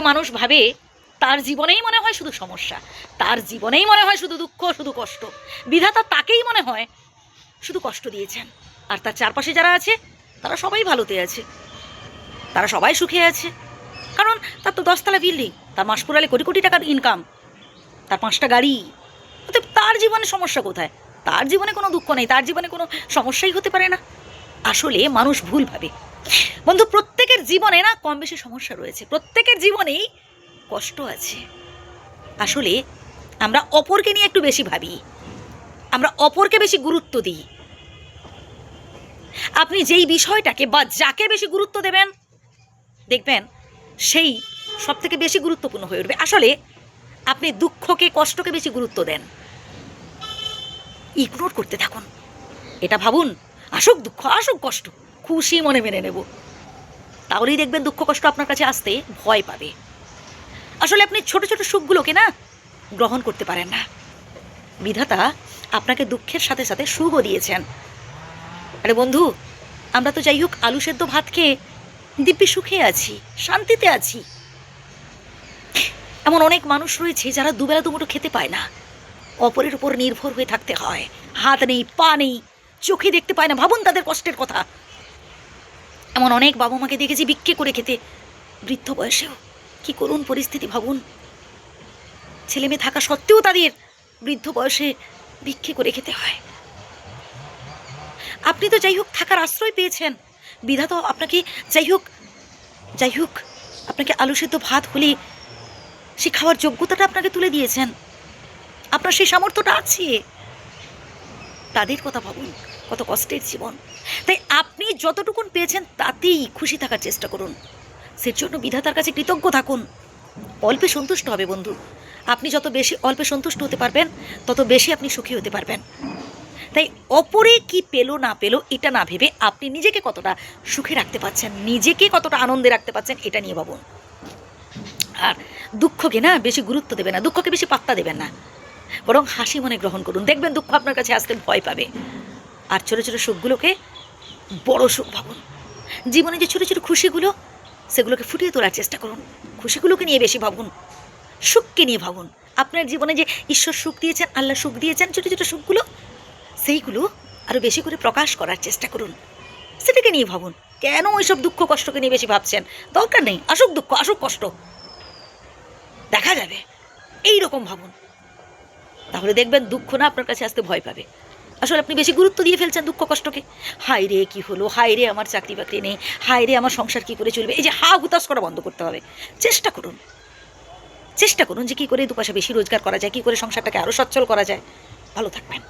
মানুষ ভাবে, তার জীবনেই মনে হয় শুধু সমস্যা। তার জীবনেই মনে হয় শুধু দুঃখ, শুধু কষ্ট। বিধাতা তাকেই মনে হয় শুধু কষ্ট দিয়েছেন। আর তার চারপাশে যারা আছে, তারা সবাই ভালোতে আছে। তারা সবাই সুখে আছে। কারণ তার তো দশতলা বিল্ডিং তার মাস পুরালে কোটি কোটি টাকার ইনকাম তার পাঁচটা গাড়ি। অতএব তার জীবনে সমস্যা কোথায়? তার জীবনে কোনো দুঃখ নেই, তার জীবনে কোনো সমস্যাই হতে পারে না। আসলে মানুষ ভুল ভাবে। বন্ধু প্রত্যেকের জীবনে না কম বেশি সমস্যা রয়েছে। প্রত্যেকের জীবনেই কষ্ট আছে। আসলে আমরা অপরকে নিয়ে একটু বেশি ভাবি। আমরা অপরকে বেশি গুরুত্ব দিই। আপনি যেই বিষয়টাকে বা যাকে বেশি গুরুত্ব দেবেন, দেখবেন সেই সব থেকে বেশি গুরুত্বপূর্ণ হয়ে উঠবে। আসলে আপনি দুঃখকে, কষ্টকে বেশি গুরুত্ব দেন। ইগনোর করতে থাকুন। এটা ভাবুন, আসুক দুঃখ, আসুক কষ্ট, খুশি মনে মেনে নেব। তাহলেই দেখবেন দুঃখ কষ্ট আপনার কাছে আসতে ভয় পাবে। আসলে আপনি ছোট ছোট সুখগুলোকে না গ্রহণ করতে পারেন না। বিধাতা আপনাকে দুঃখের সাথে সাথে সুখও দিয়েছেন। আরে বন্ধু, আমরা তো যাই হোক আলু সেদ্ধ ভাত খেয়ে দিব্যি সুখে আছি, শান্তিতে আছি। এমন অনেক মানুষ রয়েছে যারা দুবেলা দুমুটো খেতে পায় না। অপরের উপর নির্ভর হয়ে থাকতে হয়। হাত নেই, পা নেই, চোখে দেখতে পায় না। ভাবুন তাদের কষ্টের কথা। এমন অনেক বাবা মাকে দেখেছি ভিক্ষে করে খেতে। বৃদ্ধ বয়সেও। কি করুন পরিস্থিতি ভাবুন। ছেলে মেয়ে থাকা সত্ত্বেও তাদের বৃদ্ধ বয়সে ভিক্ষে করে খেতে হয়। আপনি তো যাই হোক থাকার আশ্রয় পেয়েছেন। বিধাতা আপনাকে যাই হোক যাই হোক, আপনাকে আলু সেদ্ধ ভাত হলে সে খাওয়ার যোগ্যতাটা আপনাকে তুলে দিয়েছেন। আপনার সেই সামর্থ্যটা আছে। তাদের কথা ভাবুন, কত কষ্টের জীবন। তাই আপনি যতটুকুন পেয়েছেন তাতেই খুশি থাকার চেষ্টা করুন। সের জন্য বিধাতার কাছে কৃতজ্ঞ থাকুন। অল্পে সন্তুষ্ট হবে বন্ধু। আপনি যত বেশি অল্পে সন্তুষ্ট হতে পারবেন, তত বেশি আপনি সুখী হতে পারবেন। তাই অপরে কি পেল না পেল, এটা না ভেবে আপনি নিজেকে কতটা সুখে রাখতে পারছেন নিজেকে কতটা আনন্দে রাখতে পারছেন এটা নিয়ে ভাবুন। আর দুঃখকে না বেশি গুরুত্ব দেবেন না, দুঃখকে বেশি পাত্তা দেবেন না। বরং হাসি মনে গ্রহণ করুন। দেখবেন দুঃখ আপনার কাছে আসতে ভয় পাবে। আর ছোটো ছোটো সুখগুলোকে বড় সুখ ভাবুন জীবনে যে ছোটো ছোটো খুশিগুলো, সেগুলোকে ফুটিয়ে তোলার চেষ্টা করুন। খুশিগুলোকে নিয়ে বেশি ভাবুন। সুখকে নিয়ে ভাবুন। আপনার জীবনে যে ঈশ্বর সুখ দিয়েছেন, আল্লাহ সুখ দিয়েছেন, ছোটো ছোটো সুখগুলো, সেইগুলো আরও বেশি করে প্রকাশ করার চেষ্টা করুন। সেটাকে নিয়ে ভাবুন। কেন ওইসব দুঃখ কষ্টকে নিয়ে বেশি ভাবছেন? দরকার নেই। আসুক দুঃখ, আসুক কষ্ট। দেখা যাবে। এই রকম ভাবুন। তাহলে দেখবেন দুঃখ না আপনার কাছে আসতে ভয় পাবে। আসলে আপনি বেশি গুরুত্ব দিয়ে ফেলছেন দুঃখ কষ্টকে। হাই রে, কী হলো? হাই রে, আমার চাকরি বাকরি নেই। হাই রে, আমার সংসার কী করে চলবে? এই যে হা হুতাশ করা বন্ধ করতে হবে। চেষ্টা করুন। চেষ্টা করুন যে কী করে দু পয়সা বেশি রোজগার করা যায়, কী করে সংসারটাকে আরও সচ্ছল করা যায়। ভালো থাকবেন।